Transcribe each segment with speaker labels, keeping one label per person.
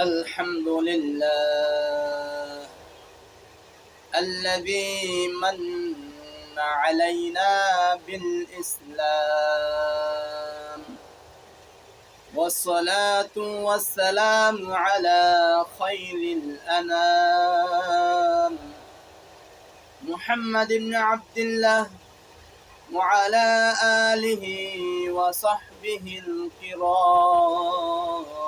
Speaker 1: الحمد لله الذي من علينا بالإسلام والصلاة والسلام على خير الأنام محمد بن عبد الله وعلى آله وصحبه الكرام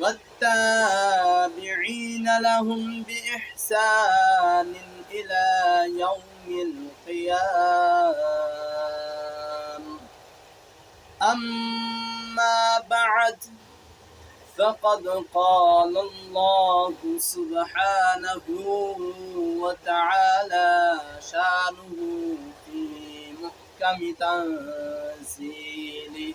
Speaker 1: والتابعين لهم بإحسان إلى يوم القيام. أما بعد فقد قال الله سبحانه وتعالى شأنه في محكم تنزيله.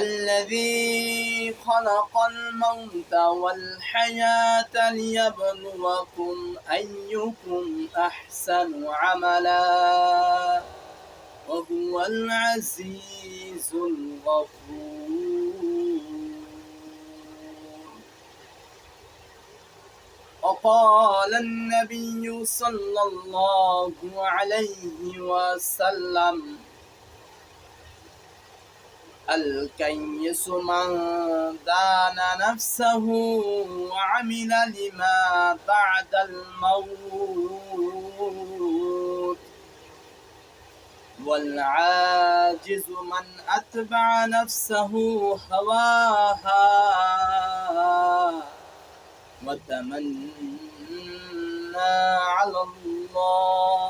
Speaker 1: الذي خلق الموت والحياة ليبلوكم أيكم أحسن عملا وهو العزيز الغفور. وقال النبي صلى الله عليه وسلم الكيس من دان نفسه وعمل لما بعد الموت. والعاجز من أتبع نفسه هواها. وتمنى على الله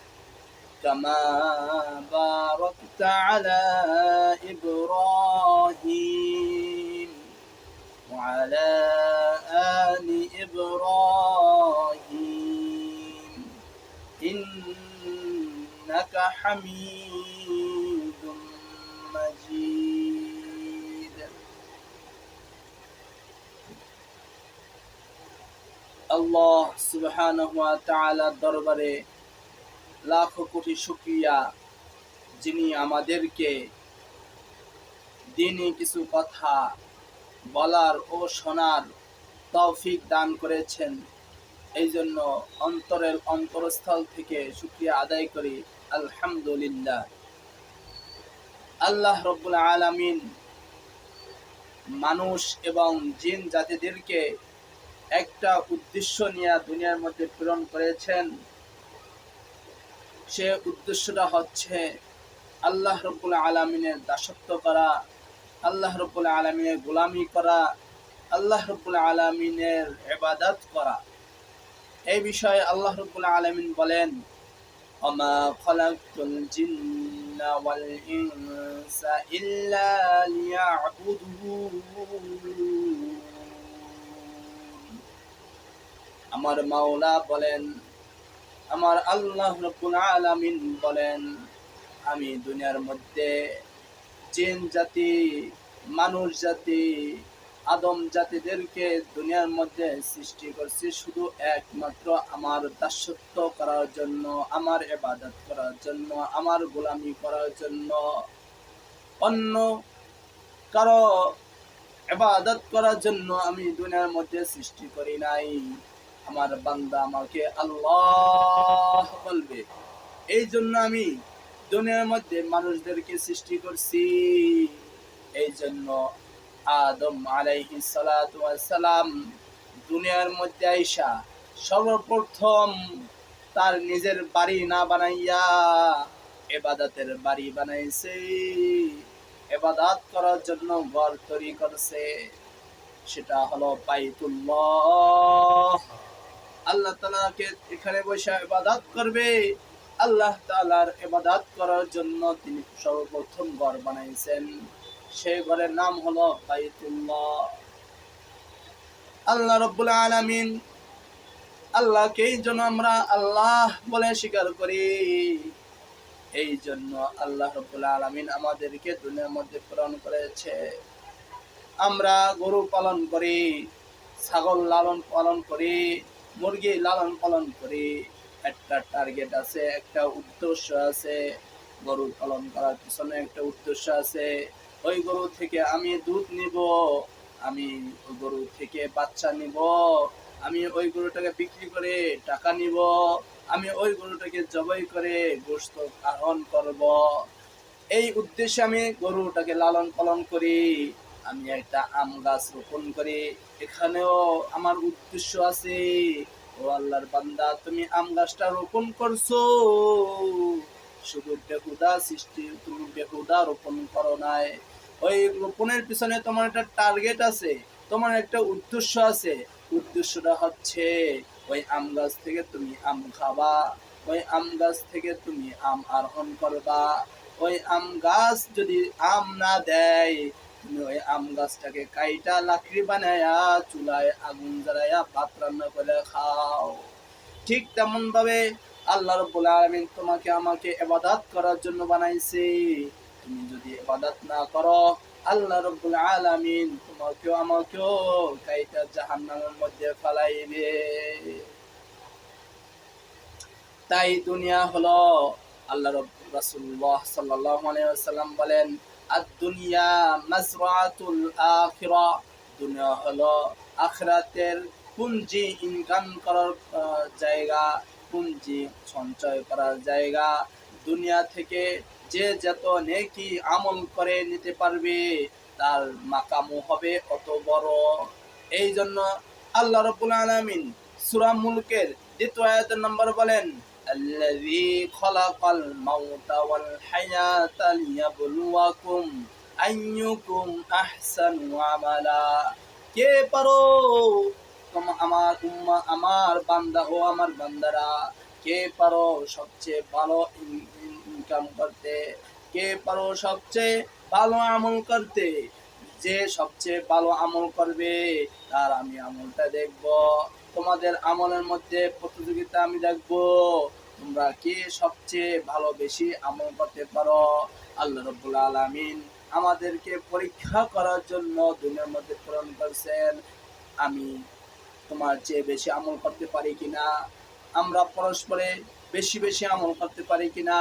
Speaker 1: كما باركت على إبراهيم وعلى آل إبراهيم. إنك حميد مجيد. الله سبحانه وتعالى دربره লাখো কোটি শুকরিয়া যিনি আমাদেরকে দিনই কিছু কথা বলার ও শোনার তৌফিক দান করেছেন। এই জন্য অন্তরের অন্তরস্থল থেকে শুক্রিয়া আদায় করি। আলহামদুলিল্লাহ। আল্লাহ রব্বুল আলামিন মানুষ এবং জিন জাতিদেরকে একটা উদ্দেশ্য নিয়ে দুনিয়ার মধ্যে প্রেরণ করেছেন। সে উদ্দেশ্যটা হচ্ছে আল্লাহ রব্বুল আলমিনের দাসত্ব করা, আল্লাহ রব্বুল আলমিনের গোলামি করা, আল্লাহ রব্বুল আলমিনের এবাদত করা। এই বিষয়ে আল্লাহ রব্বুল আলমিন বলেন আমার মাওলা বলেন আমার আল্লাহ রব্বুল আলামিন বলেন, আমি দুনিয়ার মধ্যে জিন জাতি, মানুষ জাতি, আদম জাতিদেরকে দুনিয়ার মধ্যে সৃষ্টি করছি শুধু একমাত্র আমার দাসত্ব করার জন্য, আমার এবাদত করার জন্য, আমার গোলামি করার জন্য। অন্য কারও এবাদত করার জন্য আমি দুনিয়ার মধ্যে সৃষ্টি করি নাই। আমার বান্দা আমাকে আল্লাহ বলবে। এই জন্য আমি দুনিয়ার মধ্যে মানুষদেরকে সৃষ্টি করছি। এই জন্য আদম আলাইহি সালাম দুনিয়ার মধ্যে আইসা সর্বপ্রথম তার নিজের বাড়ি না বানাইয়া এবাদাতের বাড়ি বানাইছে। এবাদাত করার জন্য ঘর তৈরি করছে। সেটা হলো বাইতুল্লাহ। আল্লাহ তালাকে এখানে বসে এবাদাত করবে। আল্লাহ তালার এবাদাত করার জন্য তিনি সর্বপ্রথম ঘর বানাইছেন। সেই ঘরের নাম হলো বাইতুল্লাহ। আল্লাহ রব্বুল আলামিন আল্লাহকেই যেন আমরা আল্লাহ বলে স্বীকার করি। এই জন্য আল্লাহ রব্বুল আলামিন আমাদেরকে দুনিয়ার মধ্যে প্রেরণ করেছে। আমরা গরু পালন করি, ছাগল লালন পালন করি মুরগি লালন পালন করি একটা টার্গেট আছে, একটা উদ্দেশ্য আছে গরু পালন করার পিছনে একটা উদ্দেশ্য আছে। ওই গরু থেকে আমি দুধ নিব, আমি ওই গরু থেকে বাচ্চা নিব, আমি ওই গরুটাকে বিক্রি করে টাকা নিব, আমি ওই গরুটাকে জবাই করে গোস্ত আহরণ করব। এই উদ্দেশ্যে আমি গরুটাকে লালন পালন করি। আমি একটা আম গাছ রোপণ করি। এখানেও আমার উদ্দেশ্য আছে, ও আল্লাহর বান্দা, তুমি আম গাছটা রোপণ করছ। শুধু বেহুদা সৃষ্টি, তুমি বেহুদা রোপণ করো নাই। ওই রোপণের পিছনে তোমার একটা টার্গেট আছে, তোমার একটা উদ্দেশ্য আছে। উদ্দেশ্যটা হচ্ছে, ওই আম গাছ থেকে তুমি আম খাবা, ওই আম গাছ থেকে তুমি আম আরোহণ করবা। ওই আম গাছ যদি আম না দেয় আম গাছটাকে কাইটা লাকড়ি বানায়া চুলায় আগুন জ্বালায়া ভাত রান্না করে খাও। ঠিক তেমন ভাবে আল্লাহ রব্বুল আলামিন তোমাকে আমাকে ইবাদত করার জন্য বানাইছে। তুমি যদি ইবাদত না করো, আল্লাহ রব্বুল আলামিন তোমাকেও আমাকেও কাইটা মধ্যে ফেলাইবে। তাই দুনিয়া হলো, আল্লাহ রব রাসূলুল্লাহ সাল্লাল্লাহু আলাইহি ওয়াসাল্লাম বলেন আদ দুনিয়া মাজরাতুল আখিরা। দুনিয়া হলো আখিরাতের পুঞ্জি ইনকাম করার জায়গা পুঞ্জি সঞ্চয় করার জায়গা। দুনিয়া থেকে যে যত নেকি আমল করে নিতে পারবে, তার মাকামও হবে অত বড়। এই জন্য আল্লাহ রব্বুল আলামিন সূরা মুলকের দ্বিতীয় নম্বর বলেন الذي خلق الموت والحياة ليبلوكم أيكم أحسن عملا কে পারো তোম- আমার উম্মা আমার বান্দা ও আমার বান্দারা কে পারো সবচেয়ে ভালো ইন- ইন- ইনকাম করতে কে পারো সবচেয়ে ভালো আমল করতে যে সবচেয়ে ভালো আমল করবে তার আমি আমলটা দেখব তোমাদের আমলের মধ্যে প্রতিযোগিতা আমি দেখব তোমরা কে সবচেয়ে ভালো বেশি আমল করতে পারো? আল্লাহ রব্বুল আলামিন আমাদেরকে পরীক্ষা করার জন্য দুনিয়ার মধ্যে প্রেরণ করছেন। আমি তোমার চেয়ে বেশি আমল করতে পারি কিনা? আমরা পরস্পরে বেশি বেশি আমল করতে পারি কিনা?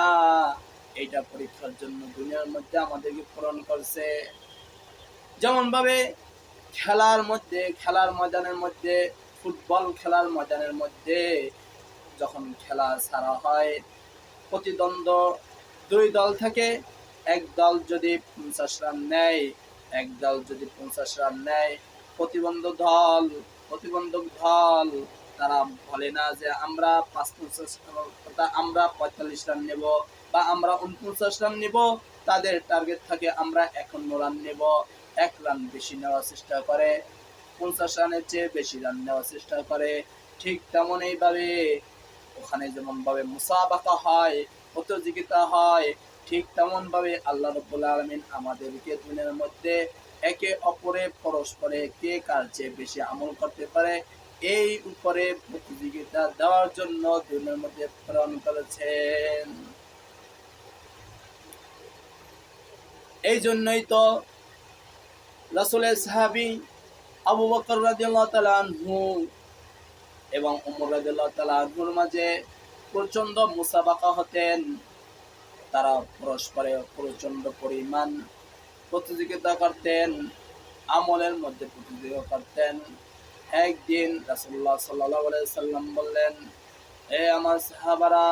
Speaker 1: এইটা পরীক্ষার জন্য দুনিয়ার মধ্যে আমাদেরকে পূরণ করছে। যেমনভাবে খেলার মধ্যে, খেলার ময়দানের মধ্যে, ফুটবল খেলার ময়দানের মধ্যে যখন খেলা ছাড়া হয়, প্রতিদ্বন্দ্ব দুই দল থাকে এক দল যদি পঞ্চাশ রান নেয়, এক দল যদি পঞ্চাশ রান নেয় প্রতিবন্ধক দল প্রতিবন্ধক দল, তারা বলে না যে আমরা পাঁচ পঞ্চাশ আমরা পঁয়তাল্লিশ রান নেব বা আমরা উনপঞ্চাশ রান নেব। তাদের টার্গেট থাকে আমরা একান্ন রান নেব। এক রান বেশি নেওয়ার চেষ্টা করে, পঞ্চাশ রানের চেয়ে বেশি রান নেওয়ার চেষ্টা করে। ঠিক তেমন এইভাবে ওখানে যেমন ভাবে মুসাবাকা হয়, প্রতিযোগিতা হয়, ঠিক তেমন ভাবে আল্লাহ রব্বুল আলমিন আমাদেরকে দুনিয়ার মধ্যে একে অপরে, পরস্পরে কে কার চেয়ে বেশি আমল করতে পারে, এই উপরে প্রতিযোগিতা দেওয়ার জন্য দুনিয়ার মধ্যে প্রেরণ করেছেন। এই জন্যই তো রাসুলের সাহাবি আবু বকর রাদিয়াল্লাহু তাআলা আনহু এবং উমর রাদিয়াল্লাহু তাআলা মাঝে প্রচণ্ড মুসাবাকা হতেন। তারা পরস্পরে প্রচণ্ড পরিমাণ প্রতিযোগিতা করতেন, আমলের মধ্যে প্রতিযোগিতা করতেন। একদিন রাসূলুল্লাহ সাল্লাল্লাহু আলাইহি সাল্লাম বললেন, এ আমার সাহাবারা,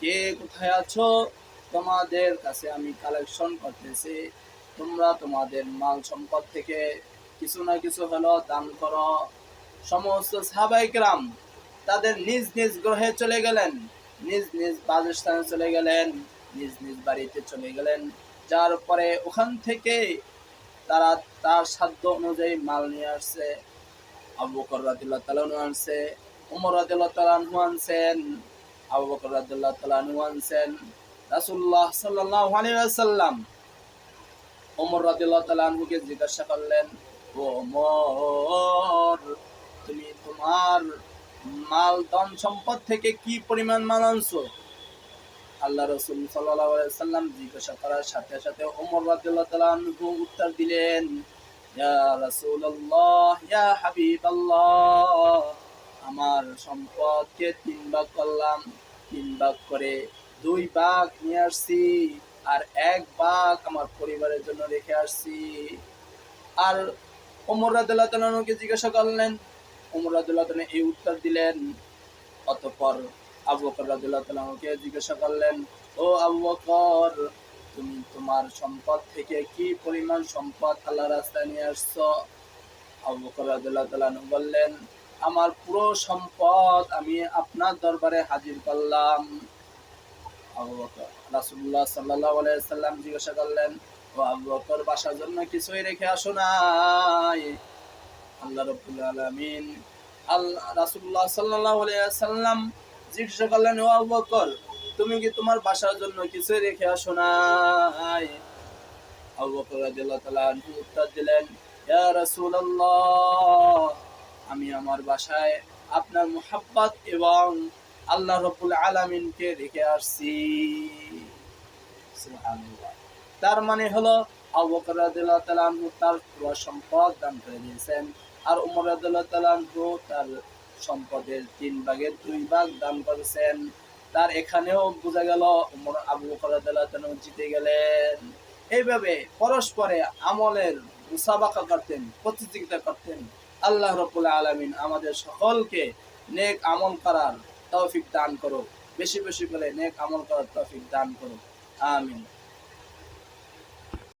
Speaker 1: কে কোথায় আছো? তোমাদের কাছে আমি কালেকশন করতেছি। তোমরা তোমাদের মাল সম্পদ থেকে কিছু না কিছু হলো দান করো। সমস্ত সাহাবাইকরাম তাদের নিজ নিজ গ্রহে চলে গেলেন, নিজ নিজ বাসস্থানে চলে গেলেন, নিজ নিজ বাড়িতে চলে গেলেন। যার পরে ওখান থেকে তারা তার সাধ্য অনুযায়ী মাল নিয়ে আসছে, আবু বকর রাদিল্লাহ তালানু আনছে, উমর রাদিল্লাহ তালানহু আনছেন, আবু বকর রাদিল্লাহ তালানহু আনছেন, রাসূলুল্লাহ সাল্লাল্লাহু আলাইহি ওয়াসাল্লাম ওমর রাদিল্লাহ তালানহুকে জিজ্ঞাসা করলেন, ও ওমর তোমার মাল, ধন সম্পদ থেকে কি পরিমাণ মাল আনছো? আল্লাহ রসুল সাল্লাম জিজ্ঞাসা করার সাথে সাথে ওমর তাআলা উত্তর দিলেন আমার সম্পদকে তিন ভাগ করলাম, তিন ভাগ করে দুই ভাগ নিয়ে আসছি, আর এক ভাগ আমার পরিবারের জন্য রেখে আসছি। আর ওমর রাদিয়াল্লাহু তাআলা আনহুকে জিজ্ঞাসা করলেন রাদিয়াল্লাহু এই উত্তর দিলেন, অতঃপর আবু বকর আমাকে জিজ্ঞাসা করলেন, ও আবু বকর, তুমি তোমার সম্পদ থেকে কি পরিমাণ সম্পদ আল্লাহ রাস্তায় নিয়ে আসছো? আবু বকর আনহু বললেন, আমার পুরো সম্পদ আমি আপনার দরবারে হাজির করলাম। আবু বকর আলাইহি সাল্লাম জিজ্ঞাসা করলেন, ও আবু বকর, বাসার জন্য কিছুই রেখে আসো নাই? আল্লাহ জিজ্ঞাসা করলেন তুমি কি তোমার বাসার জন্য কিছু রেখে আসো উত্তর দিলেন আমি আমার বাসায় আপনার মুহাব্বত এবং আল্লাহ রাব্বুল আলামিনকে রেখে আসছি। তার মানে হলো, আবু বকর তার পুরো সম্পদ দান করে দিয়েছেন। আর উমর তাআলা তার সম্পদের তিন ভাগের দুই ভাগ দান করেছেন। তার এখানেও বোঝা গেল উমর আবু বকর জিতে গেলেন। এইভাবে পরস্পরে আমলের মুসাবাকা করতেন, প্রতিযোগিতা করতেন। আল্লাহ রব্বুল আলামিন আমাদের সকলকে নেক আমল করার তৌফিক দান করো বেশি বেশি করে নেক আমল করার তৌফিক দান করো আমিন।